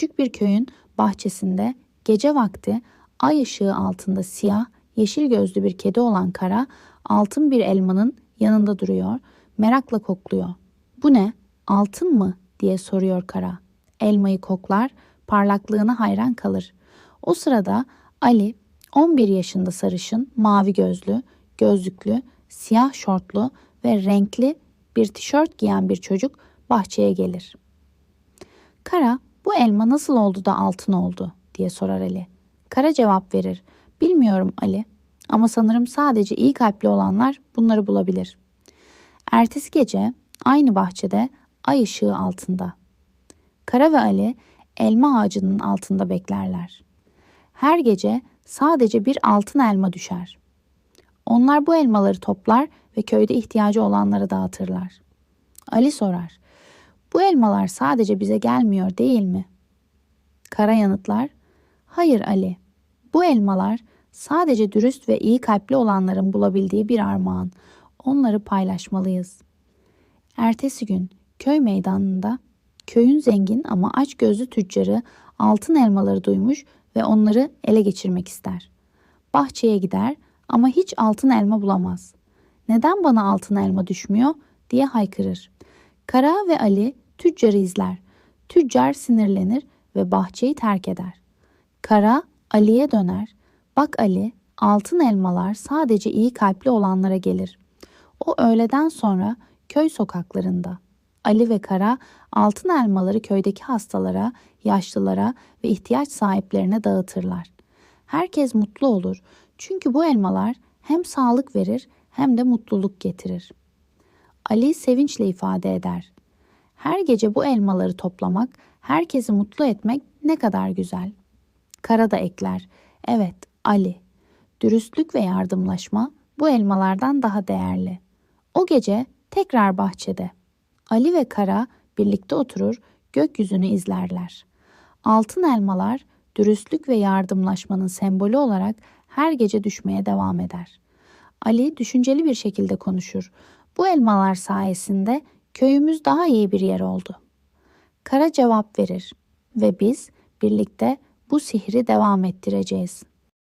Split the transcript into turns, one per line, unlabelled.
Küçük bir köyün bahçesinde gece vakti ay ışığı altında siyah, yeşil gözlü bir kedi olan Kara altın bir elmanın yanında duruyor, merakla kokluyor. Bu ne? Altın mı? diye soruyor Kara. Elmayı koklar, parlaklığına hayran kalır. O sırada Ali 11 yaşında sarışın, mavi gözlü, gözlüklü, siyah şortlu ve renkli bir tişört giyen bir çocuk bahçeye gelir. Kara, elma nasıl oldu da altın oldu diye sorar Ali. Kara cevap verir. Bilmiyorum Ali ama sanırım sadece iyi kalpli olanlar bunları bulabilir. Ertesi gece aynı bahçede ay ışığı altında. Kara ve Ali elma ağacının altında beklerler. Her gece sadece bir altın elma düşer. Onlar bu elmaları toplar ve köyde ihtiyacı olanlara dağıtırlar. Ali sorar. Bu elmalar sadece bize gelmiyor değil mi? Kara yanıtlar. Hayır Ali. Bu elmalar sadece dürüst ve iyi kalpli olanların bulabildiği bir armağan. Onları paylaşmalıyız. Ertesi gün köy meydanında köyün zengin ama aç gözlü tüccarı altın elmaları duymuş ve onları ele geçirmek ister. Bahçeye gider ama hiç altın elma bulamaz. Neden bana altın elma düşmüyor diye haykırır. Kara ve Ali tüccarı izler. Tüccar sinirlenir ve bahçeyi terk eder. Kara Ali'ye döner. Bak Ali, altın elmalar sadece iyi kalpli olanlara gelir. O öğleden sonra köy sokaklarında. Ali ve Kara altın elmaları köydeki hastalara, yaşlılara ve ihtiyaç sahiplerine dağıtırlar. Herkes mutlu olur. Çünkü bu elmalar hem sağlık verir hem de mutluluk getirir. Ali sevinçle ifade eder. Her gece bu elmaları toplamak, herkesi mutlu etmek ne kadar güzel. Kara da ekler. Evet, Ali. Dürüstlük ve yardımlaşma bu elmalardan daha değerli. O gece tekrar bahçede. Ali ve Kara birlikte oturur, gökyüzünü izlerler. Altın elmalar dürüstlük ve yardımlaşmanın sembolü olarak her gece düşmeye devam eder. Ali düşünceli bir şekilde konuşur. Bu elmalar sayesinde köyümüz daha iyi bir yer oldu. Kara cevap verir ve biz birlikte bu sihri devam ettireceğiz.